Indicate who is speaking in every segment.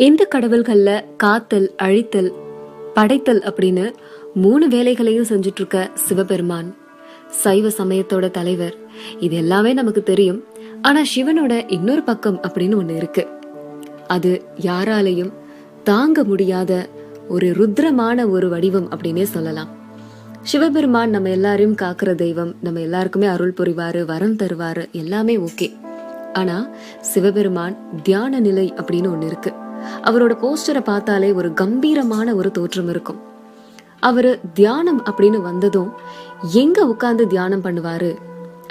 Speaker 1: இந்த கடவுள்கள்ல காத்தல் அழித்தல் படைத்தல் அப்படின்னு மூணு வேலைகளையும் செஞ்சுட்டு இருக்க சிவபெருமான். சைவ சமயத்தோட தலைவர். இது எல்லாமே நமக்கு தெரியும். ஆனா சிவனோட இன்னொரு பக்கம் அப்படின்னு ஒண்ணு இருக்கு. அது யாராலையும் தாங்க முடியாத ஒரு ருத்ரமான ஒரு வடிவம் அப்படின்னே சொல்லலாம். சிவபெருமான் நம்ம எல்லாரையும் காக்குற தெய்வம் நம்ம எல்லாருக்குமே அருள் புரிவாரு வரம் தருவாரு எல்லாமே ஓகே. ஆனா சிவபெருமான் தியான நிலை அப்படின்னு ஒண்ணு இருக்கு. அவரோட போஸ்டரை பார்த்தாலே ஒரு கம்பீரமான ஒரு தோற்றம் இருக்கும். அவரு தியானம் அப்படின்னு வந்ததும் எங்க உட்கார்ந்து தியானம் பண்ணுவாரு?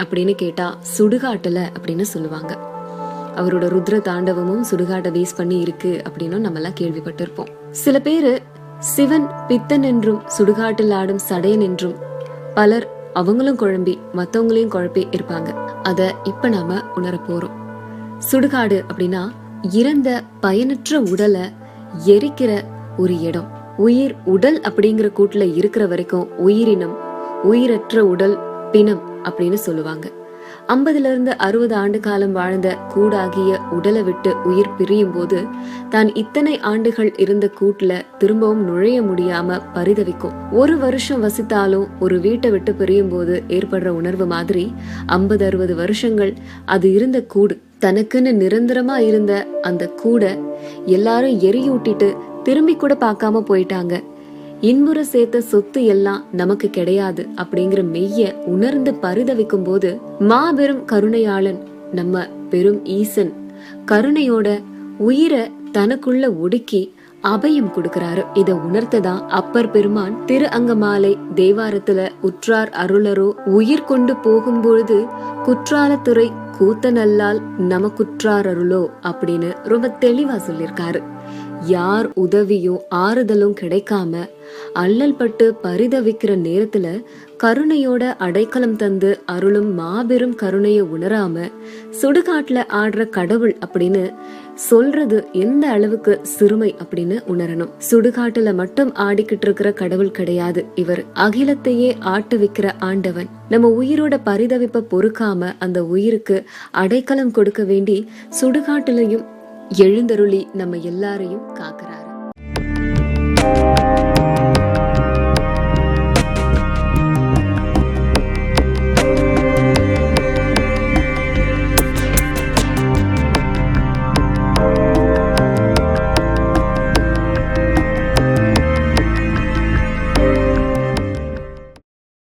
Speaker 1: அப்படின்னு கேட்டா சுடுகாட்டுல அப்படின்னு சொல்லுவாங்க. அவரோட ருத்ர தாண்டவமும் சுடுகாட்டை பேஸ் பண்ணி இருக்கு அப்படின்னு நம்ம எல்லாம் கேள்விப்பட்டிருப்போம். சில பேரு சிவன் பித்தன் என்றும் சுடுகாட்டில் ஆடும் சடையன் என்றும் பலர் அவங்களும் குழம்பி மத்தவங்களையும் குழப்பி இருப்பாங்க. அத இப்ப நாம உணர போறோம் சுடுகாடு அப்படின்னா இறந்த பயனற்ற உடலை எரிக்கிற ஒரு இடம். உயிர் உடல் அப்படிங்கிற கூட்டுல இருக்கிற வரைக்கும் உயிரினம் உயிரற்ற உடல் பிணம் அப்படின்னு சொல்லுவாங்க. ஐம்பதுல இருந்து அறுபது ஆண்டு காலம் வாழ்ந்த கூடாகிய உடலை விட்டு உயிர் பிரியும் போது தான் இத்தனை ஆண்டுகள் இருந்த கூட்டுல திரும்பவும் நுழைய முடியாம பரிதவிக்கும். ஒரு வருஷம் வசித்தாலும் ஒரு வீட்டை விட்டு பிரியும் போது ஏற்படுற உணர்வு மாதிரி ஐம்பது அறுபது வருஷங்கள் அது இருந்த கூடு. தனக்குன்னு நிரந்தரமா இருந்த அந்த கூடை எல்லாரும் எரியூட்டிட்டு திரும்பி கூட பார்க்காம போயிட்டாங்க. இன்புற சேர்த்த சொத்து எல்லாம் நமக்கு கிடையாது அப்படிங்கிற மெய்ய உணர்ந்து பரிதவிக்கும் போது மாபெரும் கருணையாளன் நம்ம பெரும் ஈசன் கருணையோட உயிரை தனக்குள்ள ஒடுக்கி அபயம் கொடுக்கிறாரு. இத உணர்த்ததான் அப்பர் பெருமான் திரு அங்கமாலை தேவாரத்துல உற்றார் அருளரோ உயிர் கொண்டு போகும்பொழுது குற்றாலத்துறை கூத்தனல்லால் நமக்குற்றார் அருளோ அப்படின்னு ரொம்ப தெளிவா சொல்லியிருக்காரு. யார் உதவியும் ஆறுதலும் கிடைக்காம அல்லல் பட்டு பரிதவிக்கிற நேரத்துல கருணையோட அடைக்கலம் தந்து அருளும் மாபெரும் கருணையை உணராம சுடுகாட்டுல ஆடுற கடவுள் அப்படின்னு சொல்றது எந்த அளவுக்கு சிறுமை அப்படின்னு உணரணும். சுடுகாட்டுல மட்டும் ஆடிக்கிட்டு இருக்கிற கடவுள் கிடையாது இவர். அகிலத்தையே ஆட்டு வைக்கிற ஆண்டவன். நம்ம உயிரோட பரிதவிப்பை பொறுக்காம அந்த உயிருக்கு அடைக்கலம் கொடுக்க வேண்டி சுடுகாட்டுலயும் எழுந்தருளி நம்ம எல்லாரையும் காக்கிறாரு.